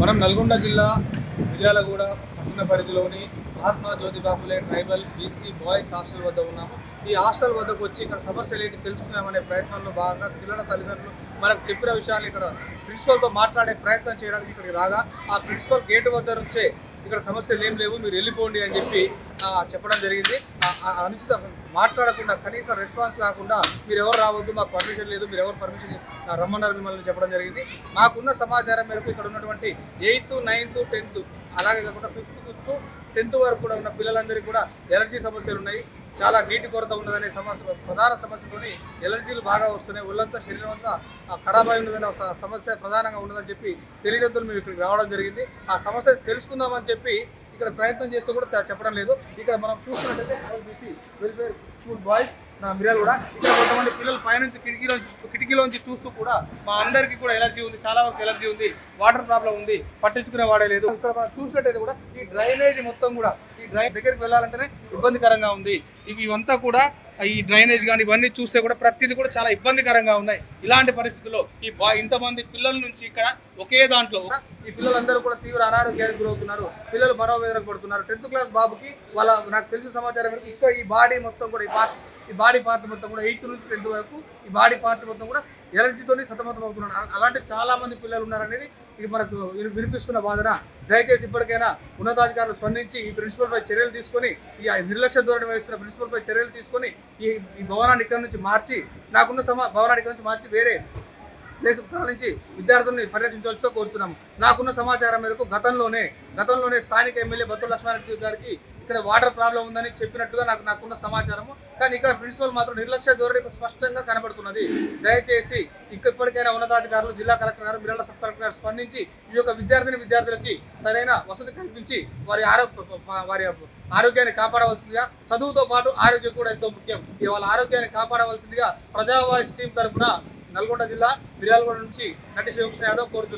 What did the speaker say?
మనం నల్గొండ జిల్లా మిర్యాలగూడ పట్టణ పరిధిలోని Mahatma Jyoti Bapule tribal BC boys hostel వద్ద ఉన్నాము. ఈ హాస్టల్ వద్దకు వచ్చి ఇక్కడ సమస్యలు ఏంటి తెలుసుకుందామనే ప్రయత్నంలో భాగంగా పిల్లల తల్లిదండ్రులు మనకు చెప్పిన విషయాలు ఇక్కడ ప్రిన్సిపల్తో మాట్లాడే ప్రయత్నం చేయడానికి ఇక్కడికి రాగా ఆ ప్రిన్సిపల్ గేటు వద్ద నుంచే ఇక్కడ సమస్యలు ఏం లేవు మీరు వెళ్ళిపోండి అని చెప్పి చెప్పడం జరిగింది. అనుచిత మాట్లాడకుండా కనీసం రెస్పాన్స్ కాకుండా మీరు ఎవరు రావద్దు మాకు పర్మిషన్ లేదు మీరు ఎవరు పర్మిషన్ రమ్మన్నారు మిమ్మల్ని చెప్పడం జరిగింది. మాకున్న సమాచారం మేరకు ఇక్కడ ఉన్నటువంటి ఎయిత్ నైన్త్ టెన్త్ అలాగే కాకుండా ఫిఫ్త్ టు టెన్త్ వరకు కూడా ఉన్న పిల్లలందరికీ కూడా ఎలర్జీ సమస్యలు ఉన్నాయి. చాలా నీటి కొరత ఉన్నదనే సమస్య ప్రధాన సమస్యతోని ఎలర్జీలు బాగా వస్తున్నాయి. ఒళ్ళంతా శరీరం అంతా ఖరాబ్ అయి ఉన్నదనే సమస్య ప్రధానంగా ఉన్నదని చెప్పి తెలియజేతులు మేము ఇక్కడికి రావడం జరిగింది. ఆ సమస్య తెలుసుకుందామని చెప్పి ఇక్కడ ప్రయత్నం చేస్తే కూడా చెప్పడం లేదు. ఇక్కడ మనం చూస్తున్నట్టయితే వెల్ఫేర్ స్కూల్ బాయ్స్ నా మిర్యాలు కూడా. ఇక్కడ కొంతమంది పిల్లలు పైనుంచి కిటికీలోంచి కిటికీలోంచి చూస్తూ కూడా మా అందరికీ కూడా ఎలర్జీ ఉంది. చాలా వరకు ఎలర్జీ ఉంది. వాటర్ ప్రాబ్లం ఉంది. పట్టించుకునే వాడే లేదు. ఇక్కడ మనం చూసినట్టయితే కూడా ఈ డ్రైనేజ్ మొత్తం కూడా ఈ డ్రై దగ్గరికి వెళ్ళాలంటేనే ఇబ్బందికరంగా ఉంది. ఇవి ఇవంతా కూడా ఈ డ్రైనేజ్ కానీ ఇవన్నీ చూస్తే కూడా ప్రతిదీ కూడా చాలా ఇబ్బందికరంగా ఉన్నాయి. ఇలాంటి పరిస్థితుల్లో ఈ బా ఇంతమంది పిల్లల నుంచి ఇక్కడ ఒకే దాంట్లో ఈ పిల్లలందరూ కూడా తీవ్ర అనారోగ్యానికి గురవుతున్నారు. పిల్లలు మనోవేదనకు పడుతున్నారు. టెన్త్ క్లాస్ బాబుకి వాళ్ళ నాకు తెలిసిన సమాచారం ఇక్కడ ఈ బాడీ మొత్తం కూడా ఈ ఈ బాడీ పార్ట్ మొత్తం కూడా ఎయిత్ నుంచి టెన్త్ వరకు ఈ బాడీ పార్ట్ మొత్తం కూడా ఎలర్జీతో సతమతం అవుతున్నాడు. అలాంటి చాలా మంది పిల్లలు ఉన్నారనేది ఇది మనకు వినిపిస్తున్న బాధన దయచేసి ఇప్పటికైనా ఉన్నతాధికారులు స్పందించి ఈ ప్రిన్సిపల్ పై చర్యలు తీసుకొని ఈ నిర్లక్ష్య ధోరణి వహిస్తున్న ప్రిన్సిపల్పై చర్యలు తీసుకొని ఈ ఈ భవనాన్ని ఇక్కడ నుంచి మార్చి నాకున్న సమా భవనాన్ని ఇక్కడ నుంచి మార్చి వేరే ప్లేస్కు తరలించి విద్యార్థుల్ని పర్యటించవలసిగా కోరుతున్నాము. నాకున్న సమాచారం మేరకు గతంలోనే గతంలోనే స్థానిక ఎమ్మెల్యే బొత్తుల లక్ష్మారెడ్డి గారికి ఇక్కడ వాటర్ ప్రాబ్లం ఉందని చెప్పినట్టుగా నాకు నాకున్న సమాచారము. కానీ ఇక్కడ ప్రిన్సిపల్ మాత్రం నిర్లక్ష్య ధోరణి స్పష్టంగా కనబడుతున్నది. దయచేసి ఇప్పటికైనా ఉన్నతాధికారులు జిల్లా కలెక్టర్ గారు మిర్యాల సబ్ కలెక్టర్ గారు స్పందించి ఈ యొక్క విద్యార్థిని విద్యార్థులకి సరైన వసతి కల్పించి వారి ఆరోగ్య వారి ఆరోగ్యాన్ని కాపాడవలసిందిగా చదువుతో పాటు ఆరోగ్యం కూడా ఎంతో ముఖ్యం. ఇవాళ ఆరోగ్యాన్ని కాపాడవలసిందిగా ప్రజావాయిస్ టీం తరఫున నల్గొండ జిల్లా మిర్యాలగూడ నుంచి నటి శివకృష్ణ యాదవ్ కోరుతున్నారు.